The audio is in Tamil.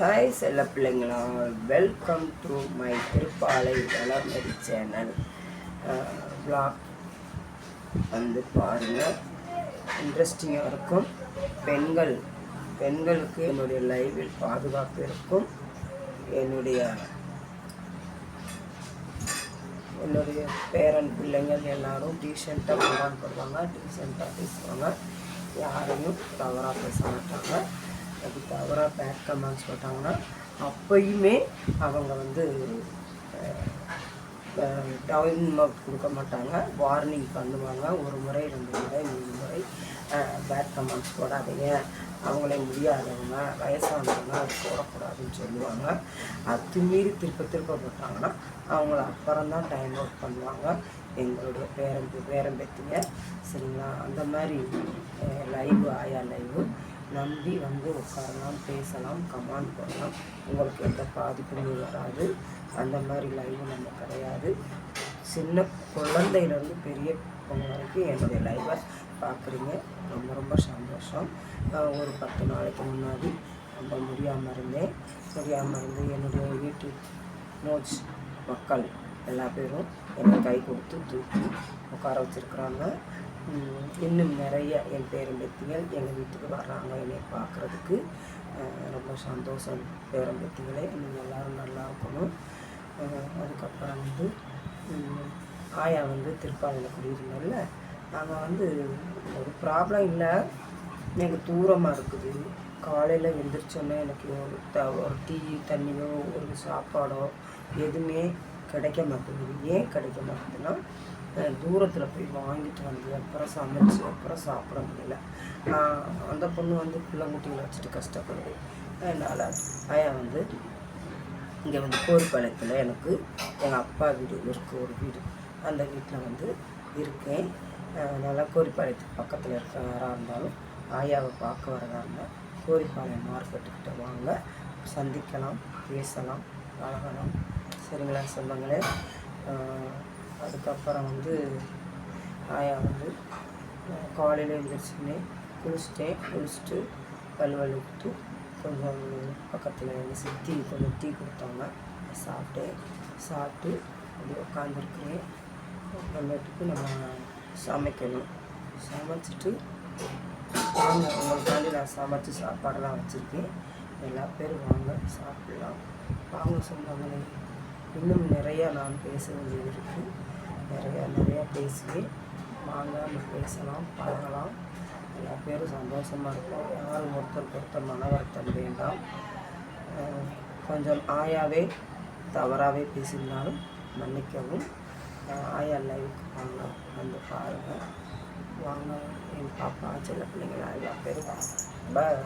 ஹாய் செல்ல பிள்ளைங்களா. Welcome to my Thiruppalai Valarmathi channel vlog வந்து பாருங்கள் இன்ட்ரெஸ்டிங்காக இருக்கும். பெண்கள் பெண்களுக்கு என்னுடைய லைவில் பாதுகாப்பு இருக்கும். என்னுடைய என்னுடைய பேரன் பிள்ளைங்கள் எல்லாரும் டீசெண்டாக கமெண்ட் பண்ணுவாங்க டீசெண்டாக பேசுவாங்க. யாரையும் தவறாக பேச மாட்டாங்க. அது தவறாக பேட் கமெண்ட்ஸ் போட்டாங்கன்னா அப்பயுமே அவங்க வந்து டவுன் மார்க் கொடுக்க மாட்டாங்க. வார்னிங் பண்ணுவாங்க. ஒரு முறை ரெண்டு முறை மூணு முறை பேட் கமெண்ட்ஸ் போடாதீங்க. அவங்களே முடியாதவங்க வயசானவங்க அது போடக்கூடாதுன்னு சொல்லுவாங்க. அது மீறி திருப்ப திருப்ப போட்டாங்கன்னா அவங்கள அப்புறம் தான் டைம் அவுட் பண்ணுவாங்க. எங்களுடைய பேரன் பேரம்பேத்திங்க. சரிங்களா? அந்த மாதிரி லைவ் ஆயா லைவு நம்பி வந்து உட்காரலாம் பேசலாம் கமாண்ட் பண்ணலாம். உங்களுக்கு எந்த பாதிப்புமே வராது. அந்த மாதிரி லைவ் நம்ம கிடையாது. சின்ன குழந்தையிலேருந்து பெரிய பொண்ணு வரைக்கும் என்னுடைய லைவை பார்க்குறீங்க. ரொம்ப ரொம்ப சந்தோஷம். ஒரு பத்து நாளைக்கு முன்னாடி ரொம்ப முடியாமல் இருந்தேன். முடியாமல் இருந்து என்னுடைய யூடியூப் நோட்ஸ் மக்கள் எல்லா பேரும் என்னை கை கொடுத்து தூக்கி உட்கார வச்சுருக்குறாங்க. இன்னும் நிறைய என் பேரம்பேத்திகள் எங்கள் வீட்டுக்கு வர்றாங்க என்னை பார்க்குறதுக்கு. ரொம்ப சந்தோஷம் பேரம்பேத்திகளே இன்னும் எல்லோரும் நல்லா இருக்கணும். அதுக்கப்புறம் வந்து ஆயா வந்து திருப்பாலையில் குடியிருந்தோம்ல. நாங்கள் வந்து ஒரு ப்ராப்ளம் இல்லை. எனக்கு தூரமாக இருக்குது. காலையில் எழுந்திரிச்சோன்னே எனக்கு ஒரு த ஒரு டீ தண்ணியோ ஒரு சாப்பாடோ எதுவுமே கிடைக்க மாட்டேங்குது. ஏன் கிடைக்க மாட்டேங்குதுன்னா தூரத்தில் போய் வாங்கிட்டு வந்து அப்புறம் சமைச்சு அப்புறம் சாப்பிட முடியல. அந்த பொண்ணு வந்து பிள்ளைங்குட்டிகளை வச்சுட்டு கஷ்டப்படுது. அதனால் ஆயா வந்து இங்கே வந்து கோரிப்பாளையத்தில் எனக்கு எங்கள் அப்பா வீடு இருக்குது ஒரு வீடு. அந்த வீட்டில் வந்து இருக்கேன். நல்லா கோரிப்பாளையத்துக்கு பக்கத்தில் இருக்க யாராக இருந்தாலும் ஆயாவை பார்க்க வரதா இருந்தால் கோரிப்பாளையம் மார்க்கெட்டுக்கிட்ட வாங்க. சந்திக்கலாம் பேசலாம் பழகலாம். சரிங்களா சொல்லுங்களே அதுக்கப்புறம் வந்து ஆயா வந்து காலையில் எழுந்திரிச்சுன்னே குளிச்சிட்டேன் குளிச்சுட்டு பல்வழுத்து கொஞ்சம் பக்கத்தில் எங்கள் சித்தி கொஞ்சம் டீ கொடுத்தாங்க. சாப்பிட்டேன் சாப்பிட்டு அப்படி உட்காந்துருக்குறேன் அப்புறமேட்டுக்கு நம்ம சமைக்கணும். சமைச்சிட்டு வாங்க உங்களுக்காண்டி நான் சமைச்சு சாப்பாடெல்லாம் வச்சுருக்கேன். எல்லா பேரும் வாங்க சாப்பிட்லாம். வாங்க சொன்னாங்களே இன்னும் நிறையா நான் பேச வேண்டியது இருக்குது நிறையா நிறையா பேசுவேன். வாங்க நம்ம பேசலாம் பழகலாம். எல்லா பேரும் சந்தோஷமாக இருக்கும் யாரும் ஒருத்தர் ஒருத்தர் மன வருத்தம் வேண்டாம். கொஞ்சம் ஆயாவே தவறாகவே பேசியிருந்தாலும் மன்னிக்கவும். ஆயா லைவுக்கு வாங்க வந்து பாருங்கள் வாங்க என் பாப்பா சில பிள்ளைங்களா எல்லா பேரும் வாங்க. பாய்